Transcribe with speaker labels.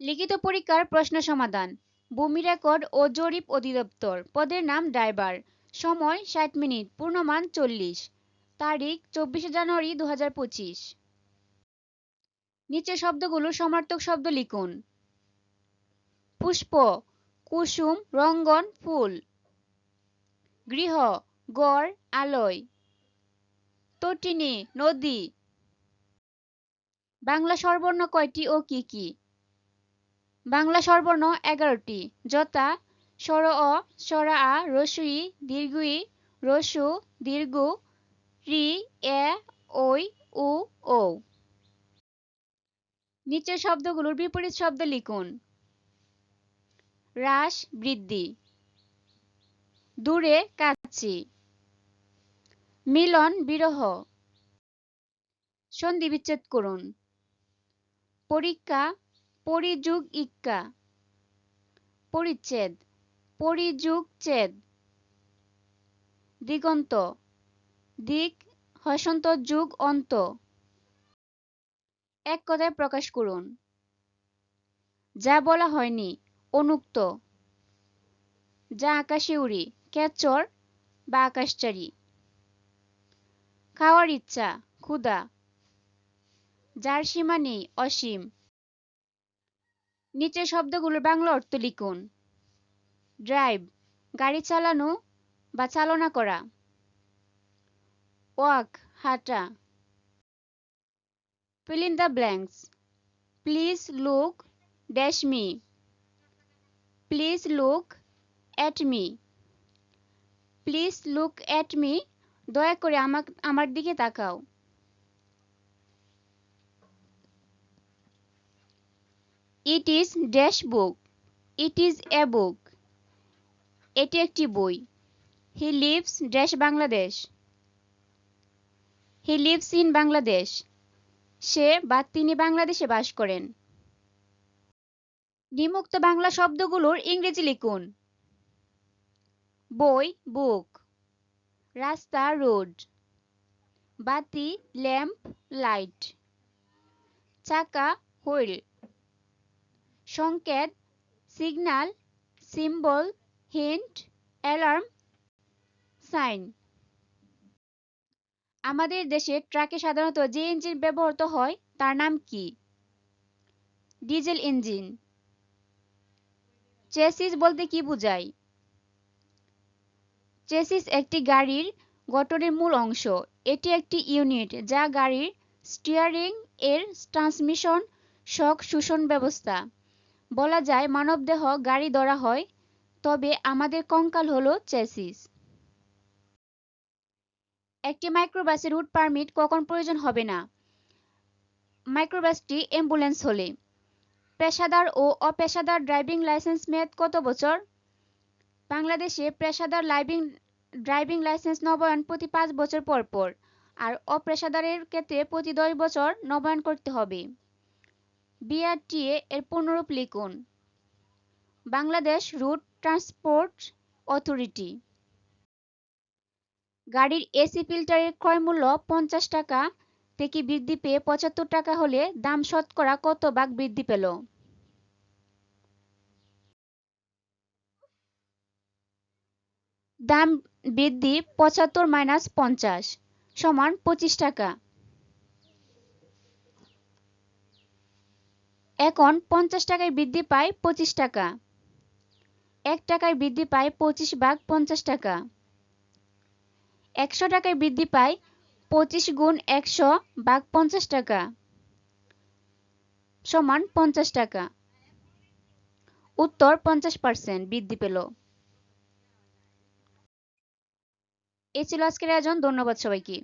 Speaker 1: লিখিত পরীক্ষার প্রশ্ন সমাধান। ভূমি রেকর্ড ও জরিপ অধিদপ্তর। পদের নাম ড্রাইভার। সময় ষাট মিনিট, পূর্ণমান চল্লিশ। তারিখ চব্বিশে জানুয়ারি দু হাজার পঁচিশ। নিচের শব্দগুলোর সমার্থক শব্দ লিখুন। পুষ্প, কুসুম, রঙ্গন, ফুল। গৃহ, গড়, আলয়। তটিনী, নদী। বাংলা স্বরবর্ণ কয়টি ও কি কি? বাংলা স্বরবর্ণ এগারোটি। যথা, স্বর অ, স্বর আ রস্বই দীর্ঘই রস্যু দীর্ঘ, রি, এ ওই উ ও নিচের শব্দগুলোর বিপরীত শব্দ লিখুন। হ্রাস, বৃদ্ধি। দূরে কাছে মিলন, বিরহ। সন্ধি বিচ্ছেদ করুন। পরীক্ষা পরিযুগ ইক্কা। পরিচ্ছেদ। পরিযুগ ছেদ। দিগন্ত। দিক হসন্ত যুগ অন্ত। এক কথায় প্রকাশ করুন। যা বলা হয়নি, অনুক্ত। যা আকাশে উড়ি ক্যাচর বা আকাশচারী। খাওয়ার ইচ্ছা, ক্ষুধা। যার সীমা নেই, অসীম। নিচের শব্দগুলোর বাংলা অর্থ লিখুন। ড্রাইভ, গাড়ি চালানো বা চালনা করা। ওয়াক, হাঁটা। fill in the blanks please look dash me please look at me please look at me. দয়া করে আমার দিকে তাকাও। It is dash book it is a book এটি একটি বই। He lives dash Bangladesh he lives in Bangladesh সে বা তিনি বাংলাদেশে বাস করেন। নিমুক্ত বাংলা শব্দগুলোর ইংরেজি লিখুন। বই বুক রাস্তা রোড বাতি ল্যাম্প লাইট চাকা হুইল সংকেত signal symbol hint alarm sign আমাদের দেশে ট্রাকে সাধারণত যে ইঞ্জিন ব্যবহৃত হয়, তার নাম কি? Diesel engine. চেসিস বলতে কি বোঝায়? চেসিস একটি গাড়ির গঠনের মূল অংশ। এটি একটি ইউনিট যা গাড়ির স্টিয়ারিং এর ট্রান্সমিশন শক শোষণ ব্যবস্থা। বলা যায় মানবদেহ গাড়ি ধরা হয়, তবে আমাদের কঙ্কাল হলো চেসিস। একটি মাইক্রোবাসের রুট পারমিট কখন প্রয়োজন হবে না? মাইক্রোবাসটি অ্যাম্বুলেন্স হলে। পেশাদার ও অপেশাদার ড্রাইভিং লাইসেন্স মেয়াদ কত বছর? বাংলাদেশে পেশাদার লাইভিং ড্রাইভিং লাইসেন্স নবায়ন প্রতি পাঁচ বছর পর পর, আর অপেশাদারের ক্ষেত্রে প্রতি দশ বছর নবায়ন করতে হবে। বিআরটিএ এর পুনরূপ লিখুন বাংলাদেশ রুট ট্রান্সপোর্ট অথরিটি। গাড়ির এসি ফিল্টারের ক্রয়মূল্য পঞ্চাশ টাকা থেকে বৃদ্ধি পেয়ে পঁচাত্তর টাকা হলে দাম শতকরা কত ভাগ বৃদ্ধি পেল? দাম বৃদ্ধি পঁচাত্তর মাইনাস পঞ্চাশ সমান পঁচিশ টাকা। এখন পঞ্চাশ টাকায় বৃদ্ধি পায় পঁচিশ টাকা। এক টাকায় বৃদ্ধি পায় পঁচিশ ভাগ পঞ্চাশ টাকা। একশো টাকায় বৃদ্ধি পায় পঁচিশ গুণ একশো ভাগ পঞ্চাশ টাকা সমান পঞ্চাশ টাকা। উত্তর পঞ্চাশ পার্সেন্ট বৃদ্ধি পেল। এ ছিল আজকের আয়োজন, ধন্যবাদ সবাইকে।